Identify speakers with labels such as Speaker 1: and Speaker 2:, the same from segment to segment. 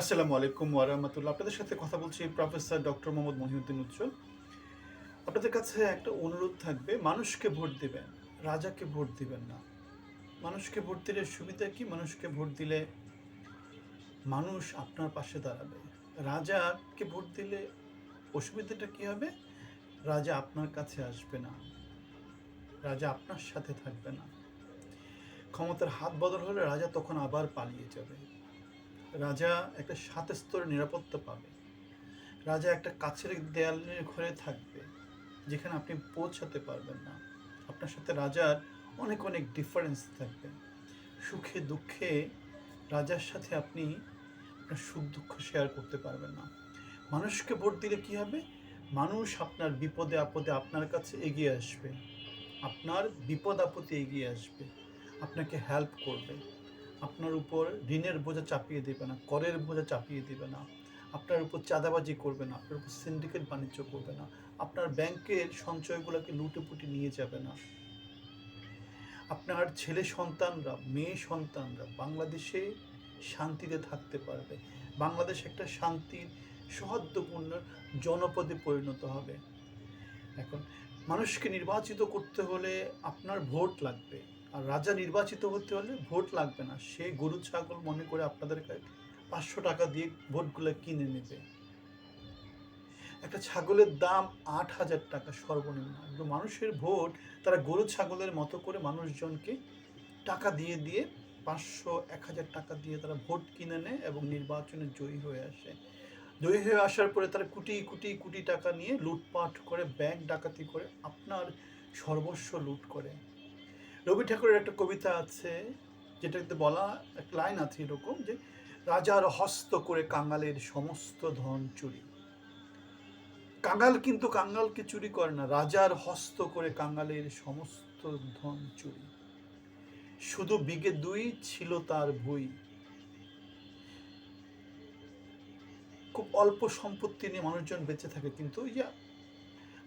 Speaker 1: আসসালামু আলাইকুম ওয়ারাহমাতুল্লাহ আপনাদের সাথে কথা বলছি প্রফেসর ডক্টর মোহাম্মদ মহিউদ্দিন উজ্জ্বল। আপনাদের কাছে একটা অনুরোধ থাকবে, মানুষকে ভোট দিবেন, রাজাকে ভোট দিবেন না। মানুষকে ভোট দিলে সুবিধা কি? মানুষকে ভোট দিলে মানুষ আপনার পাশে দাঁড়াবে। রাজাকে ভোট দিলে অসুবিধাটা কি হবে? রাজা আপনার কাছে আসবে না। রাজা আপনার সাথে থাকবে না। ক্ষমতার হাত বদল হলে রাজা তখন আবার পালিয়ে যাবে। রাজা একটা সাত স্তরের নিরাপত্তা পাবে। রাজা একটা কাছের দেয়ালের ঘরে থাকবে, যেখানে আপনি পৌঁছাতে পারবেন না। আপনার সাথে রাজার অনেক অনেক ডিফারেন্স থাকবে। সুখে, দুঃখে রাজার সাথে আপনি আপনার সুখ, দুঃখ শেয়ার করতে পারবেন না। মানুষকে ভোট দিলে কি হবে? মানুষ আপনার বিপদে, আপদে আপনার কাছে এগিয়ে আসবে। আপনার বিপদ, আপদে এগিয়ে আসবে। আপনাকে হেল্প করবে। আপনার উপর ঋণের বোঝা চাপিয়ে দেবে না, করের বোঝা চাপিয়ে দেবে না। আপনার উপর চাঁদাবাজি করবে না, আপনার উপর সিন্ডিকেট বাণিজ্য করবে না। আপনার ব্যাংকের সঞ্চয়গুলোকে লুটেপুটি নিয়ে যাবে না। আপনার ছেলে সন্তানরা, মেয়ে সন্তানরা বাংলাদেশে শান্তিতে থাকতে পারবে। বাংলাদেশ একটা শান্তির, সৌহার্দ্যপূর্ণ জনপদে পরিণত হবে। এখন মানুষকে নির্বাচিত করতে হলে আপনার ভোট লাগবে। আর রাজা নির্বাচিত হতে হলে ভোট লাগবে না। সে গরু, ছাগল মনে করে আপনাদের পাঁচশো টাকা দিয়ে ভোটগুলো কিনে নেবে। একটা ছাগলের দাম আট হাজার টাকা সর্বনিম্ন। কিন্তু মানুষের ভোট, তারা গরু, ছাগলের মতো করে মানুষজনকে টাকা দিয়ে দিয়ে পাঁচশো, এক হাজার টাকা দিয়ে তারা ভোট কিনে নেয় এবং নির্বাচনে জয়ী হয়ে আসে। জয়ী হয়ে আসার পরে তারা কোটি কোটি কোটি টাকা নিয়ে লুটপাট করে, ব্যাংক ডাকাতি করে, আপনার সর্বস্ব লুট করে। রবি ঠাকুরের একটা কবিতা আছে, যেটাতে বলা একটা লাইন আছে এরকম যে, রাজার হস্ত করে কাঙ্গালের সমস্ত ধন চুরি। কাঙ্গাল কিন্তু কাঙ্গালকে চুরি করে না, রাজার হস্ত করে কাঙ্গালের সমস্ত ধন চুরি। শুধু বিগে দুই ছিল তার ভুই। খুব অল্প সম্পত্তি নিয়ে মানুষজন বেঁচে থাকে, কিন্তু ওই যে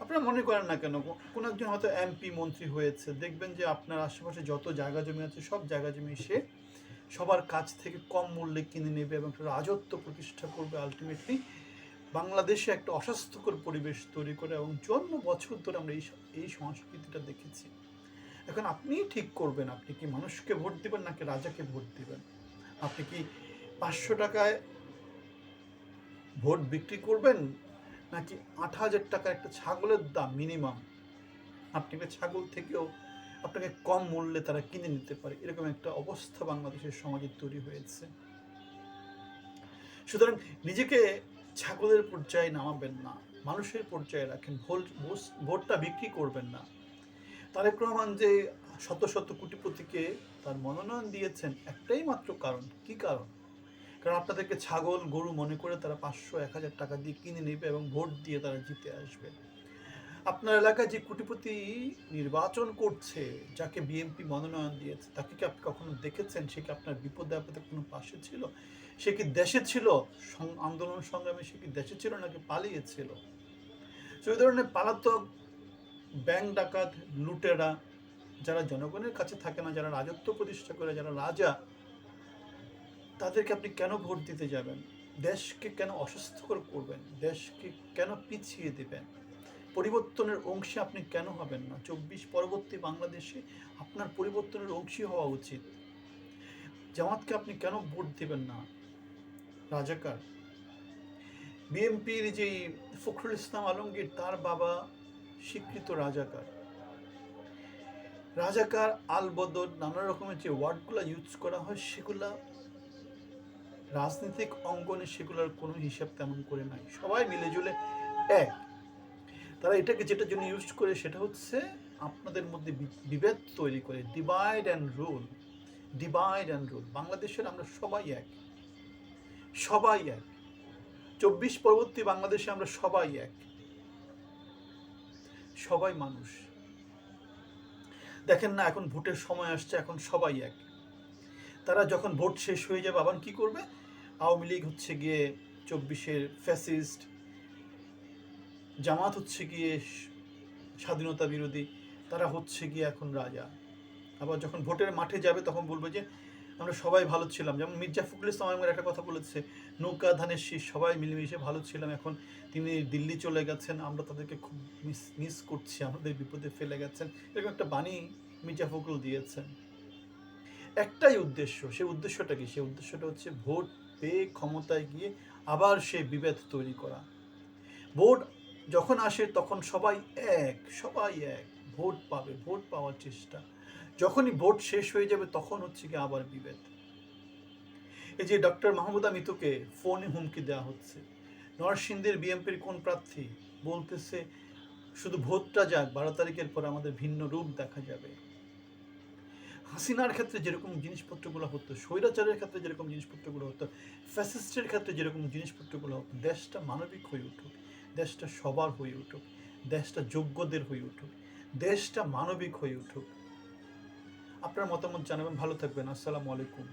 Speaker 1: আপনারা মনে করেন না কেন? কোনো একজন হয়তো এমপি মন্ত্রী হয়েছে, দেখবেন যে আপনার আশেপাশে যত জায়গা জমি আছে, সব জায়গা জমি সে সবার কাছ থেকে কম মূল্যে কিনে নেবে এবং রাজত্ব প্রতিষ্ঠা করবে আলটিমেটলি বাংলাদেশে একটা অস্বাস্থ্যকর পরিবেশ তৈরি করে এবং জন্ম বছর ধরে আমরা এই এই সংস্কৃতিটা দেখেছি। এখন আপনিই ঠিক করবেন, আপনি কি মানুষকে ভোট দিবেন নাকি রাজাকে ভোট দেবেন? আপনি কি পাঁচশো টাকায় ভোট বিক্রি করবেন? নাকি আট হাজার টাকার একটা ছাগলের দাম মিনিমাম আপনাকে ছাগল থেকেও আপনাকে কম মূল্যে তারা কিনে নিতে পারে? এরকম একটা অবস্থা বাংলাদেশের সমাজে তৈরি হয়েছে। সুতরাং নিজেকে ছাগলের পর্যায়ে নামাবেন না, মানুষের পর্যায়ে রাখেন ভোট ভোটটা বিক্রি করবেন না। তারেক রহমান যে শত শত কোটিপতিকে তার মনোনয়ন দিয়েছেন, একটাই মাত্র কারণ, কি কারণ? কারণ আপনাদেরকে ছাগল, গরু মনে করে তারা পাঁচশো, এক হাজার টাকা দিয়ে কিনে নেবে এবং ভোট দিয়ে তারা জিতে আসবে। আপনার এলাকায় যে কোটিপতি নির্বাচন করছে, যাকে বিএনপি মনোনয়ন দিয়েছে, তাকে কি আপনি কখনো দেখেছেন? সে কি আপনার বিপদে আপদে কোনো পাশে ছিল? সে কি দেশে ছিল? আন্দোলন সংগ্রামে সে কি দেশে ছিল নাকি পালিয়েছিল? এই ধরনের পালাতক, ব্যাংক ডাকাত, লুটেরা, যারা জনগণের কাছে থাকে না, যারা রাজত্ব প্রতিষ্ঠা করে, যারা রাজা তাদেরকে আপনি কেন ভোট দিতে যাবেন? দেশকে কেন অস্বাস্থ্যকর করবেন? দেশকে কেন পিছিয়ে দেবেন? পরিবর্তনের অংশে আপনি কেন হবেন না? চব্বিশ পরবর্তী বাংলাদেশে আপনার পরিবর্তনের অংশী হওয়া উচিত। জামাতকে আপনি কেন ভোট দেবেন না? রাজাকার। বিএনপির যে ফখরুল ইসলাম আলমগীর, তার বাবা স্বীকৃত রাজাকার। রাজাকার আলবদর নানা রকমের যে ওয়ার্ডগুলো ইউজ করা হয়, সেগুলা রাজনৈতিক অঙ্গনে সেগুলোর কোনো হিসাব তেমন করে নাই। সবাই মিলেজুলে এক। তারা এটাকে যেটার জন্য ইউজ করে সেটা হচ্ছে আপনাদের মধ্যে বিভেদ তৈরি করে। Divide and rule divide and rule বাংলাদেশের আমরা সবাই এক। সবাই এক। চব্বিশ পরবর্তী বাংলাদেশে আমরা সবাই এক। সবাই মানুষ। দেখেন না, এখন ভোটের সময় আসছে, এখন সবাই এক। তারা যখন ভোট শেষ হয়ে যাবে, আবার কি করবে? আওয়ামী লীগ হচ্ছে গিয়ে চব্বিশের ফ্যাসিস্ট, জামাত হচ্ছে গিয়ে স্বাধীনতা বিরোধী, তারা হচ্ছে গিয়ে এখন রাজা। আবার যখন ভোটের মাঠে যাবে তখন বলবে যে, আমরা সবাই ভালো ছিলাম। যেমন মির্জা ফখরুল ইসলাম আমার একটা কথা বলেছে, নৌকা, ধানের শীষ, সবাই মিলেমিশে ভালো ছিলাম। এখন তিনি দিল্লি চলে গেছেন, আমরা তাদেরকে খুব মিস মিস করছি, আমাদের বিপদে ফেলে গেছেন। এরকম একটা বাণী মির্জা ফখরুল দিয়েছেন। একটাই উদ্দেশ্য সেই উদ্দেশ্যটা কি? সেই উদ্দেশ্যটা হচ্ছে ভোট পেয়ে ক্ষমতায় গিয়ে আবার সে বিভেদ তৈরি করা। ভোট যখন আসে তখন সবাই এক সবাই এক। ভোট পাবে, ভোট পাওয়ার চেষ্টা। যখনই ভোট শেষ হয়ে যাবে তখন হচ্ছে কি আবার বিভেদ। এই যে ডক্টর মাহমুদা মিতুকে ফোনে হুমকি দেওয়া হচ্ছে। নরসিংদীর বিএমপির কোন প্রার্থী বলতেছে, শুধু ভোটটা যাক, বারো তারিখের পর আমাদের ভিন্ন রূপ দেখা যাবে। হাসিনার ক্ষেত্রে যেরকম জিনিসপত্রগুলো হতো, স্বৈরাচারের ক্ষেত্রে যেরকম জিনিসপত্রগুলো হতো, ফ্যাসিস্টের ক্ষেত্রে যেরকম জিনিসপত্রগুলো হতো, দেশটা মানবিক হয়ে উঠুক, দেশটা সবার হয়ে উঠুক, দেশটা যোগ্যদের হয়ে উঠুক, দেশটা মানবিক হয়ে উঠুক। আপনার মতামত জানাবেন, ভালো থাকবেন, আসসালামু আলাইকুম।